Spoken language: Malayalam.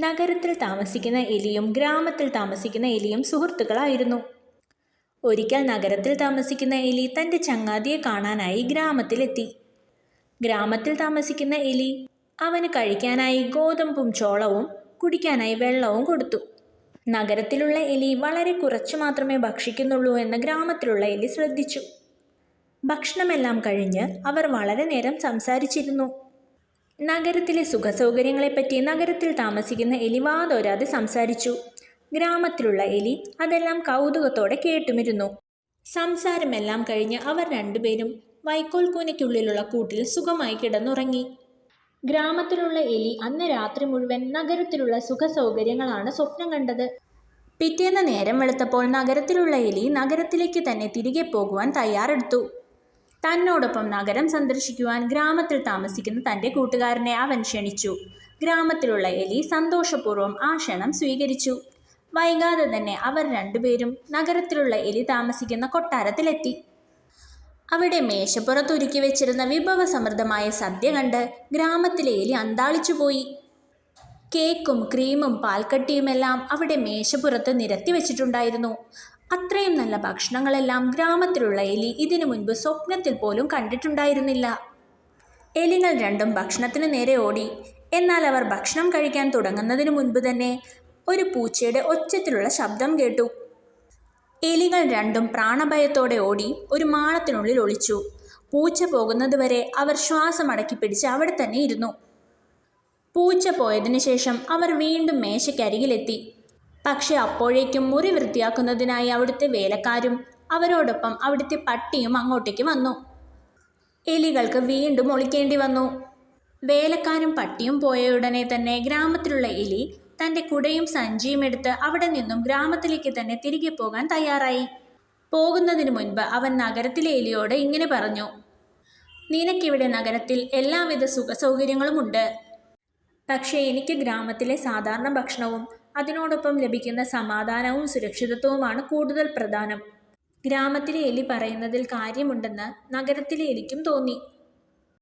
നഗരത്തിൽ താമസിക്കുന്ന എലിയും ഗ്രാമത്തിൽ താമസിക്കുന്ന എലിയും സുഹൃത്തുക്കളായിരുന്നു. ഒരിക്കൽ നഗരത്തിൽ താമസിക്കുന്ന എലി തന്റെ ചങ്ങാതിയെ കാണാനായി ഗ്രാമത്തിലെത്തി. ഗ്രാമത്തിൽ താമസിക്കുന്ന എലി അവന് കഴിക്കാനായി ഗോതമ്പും ചോളവും കുടിക്കാനായി വെള്ളവും കൊടുത്തു. നഗരത്തിലുള്ള എലി വളരെ കുറച്ചു മാത്രമേ ഭക്ഷിക്കുന്നുള്ളൂ എന്ന് ഗ്രാമത്തിലുള്ള എലി ശ്രദ്ധിച്ചു. ഭക്ഷണമെല്ലാം കഴിഞ്ഞ് അവർ വളരെ നേരം സംസാരിച്ചിരുന്നു. നഗരത്തിലെ സുഖസൗകര്യങ്ങളെപ്പറ്റി നഗരത്തിൽ താമസിക്കുന്ന എലി വാതോരാതെ സംസാരിച്ചു. ഗ്രാമത്തിലുള്ള എലി അതെല്ലാം കൗതുകത്തോടെ കേട്ടുമിരുന്നു. സംസാരമെല്ലാം കഴിഞ്ഞ് അവർ രണ്ടുപേരും വൈക്കോൽ കൂനയ്ക്കുള്ളിലുള്ള കൂട്ടിൽ സുഖമായി കിടന്നുറങ്ങി. ഗ്രാമത്തിലുള്ള എലി അന്ന് രാത്രി മുഴുവൻ നഗരത്തിലുള്ള സുഖസൗകര്യങ്ങളാണ് സ്വപ്നം കണ്ടത്. പിറ്റേന്ന് നേരം വെളുത്തപ്പോൾ നഗരത്തിലുള്ള എലി നഗരത്തിലേക്ക് തന്നെ തിരികെ പോകുവാൻ തയ്യാറെടുത്തു. തന്നോടൊപ്പം നഗരം സന്ദർശിക്കുവാൻ ഗ്രാമത്തിൽ താമസിക്കുന്ന തന്റെ കൂട്ടുകാരനെ അവൻ ക്ഷണിച്ചു. ഗ്രാമത്തിലുള്ള എലി സന്തോഷപൂർവം ആ ക്ഷണം സ്വീകരിച്ചു. വൈകാതെ തന്നെ അവർ രണ്ടുപേരും നഗരത്തിലുള്ള എലി താമസിക്കുന്ന കൊട്ടാരത്തിലെത്തി. അവിടെ മേശപ്പുറത്തൊരുക്കി വെച്ചിരുന്ന വിഭവസമൃദ്ധമായ സദ്യ കണ്ട് ഗ്രാമത്തിലെ എലി അന്താളിച്ചുപോയി കേക്കും ക്രീമും പാൽക്കട്ടിയുമെല്ലാം അവിടെ മേശപ്പുറത്ത് നിരത്തി വെച്ചിട്ടുണ്ടായിരുന്നു. അത്രയും നല്ല ഭക്ഷണങ്ങളെല്ലാം ഗ്രാമത്തിലുള്ള എലി ഇതിനു മുൻപ് സ്വപ്നത്തിൽ പോലും കണ്ടിട്ടുണ്ടായിരുന്നില്ല. എലികൾ രണ്ടും ഭക്ഷണത്തിന് നേരെ ഓടി. എന്നാൽ അവർ ഭക്ഷണം കഴിക്കാൻ തുടങ്ങുന്നതിന് മുൻപ് തന്നെ ഒരു പൂച്ചയുടെ ഒച്ചത്തിലുള്ള ശബ്ദം കേട്ടു. എലികൾ രണ്ടും പ്രാണഭയത്തോടെ ഓടി ഒരു മാളത്തിനുള്ളിൽ ഒളിച്ചു. പൂച്ച പോകുന്നതുവരെ അവർ ശ്വാസമടക്കി പിടിച്ച് അവിടെ തന്നെ ഇരുന്നു. പൂച്ച പോയതിനു ശേഷം അവർ വീണ്ടും മേശയ്ക്കരികിലെത്തി. പക്ഷെ അപ്പോഴേക്കും മുറി വൃത്തിയാക്കുന്നതിനായി അവിടുത്തെ വേലക്കാരും അവരോടൊപ്പം അവിടുത്തെ പട്ടിയും അങ്ങോട്ടേക്ക് വന്നു. എലികൾക്ക് വീണ്ടും ഒളിക്കേണ്ടി വന്നു. വേലക്കാരും പട്ടിയും പോയ ഉടനെ തന്നെ ഗ്രാമത്തിലുള്ള എലി തന്റെ കുടയും സഞ്ചിയും എടുത്ത് അവിടെ നിന്നും ഗ്രാമത്തിലേക്ക് തന്നെ തിരികെ പോകാൻ തയ്യാറായി. പോകുന്നതിന് മുൻപ് അവൻ നഗരത്തിലെ എലിയോട് ഇങ്ങനെ പറഞ്ഞു നിനക്കിവിടെ നഗരത്തിൽ എല്ലാവിധ സുഖസൗകര്യങ്ങളുമുണ്ട് പക്ഷേ എനിക്ക് ഗ്രാമത്തിലെ സാധാരണ ഭക്ഷണവും അതിനോടൊപ്പം ലഭിക്കുന്ന സമാധാനവും സുരക്ഷിതത്വവുമാണ് കൂടുതൽ പ്രധാനം. ഗ്രാമത്തിലെ എലി പറയുന്നതിൽ കാര്യമുണ്ടെന്ന് നഗരത്തിലെ എലിക്കും തോന്നി.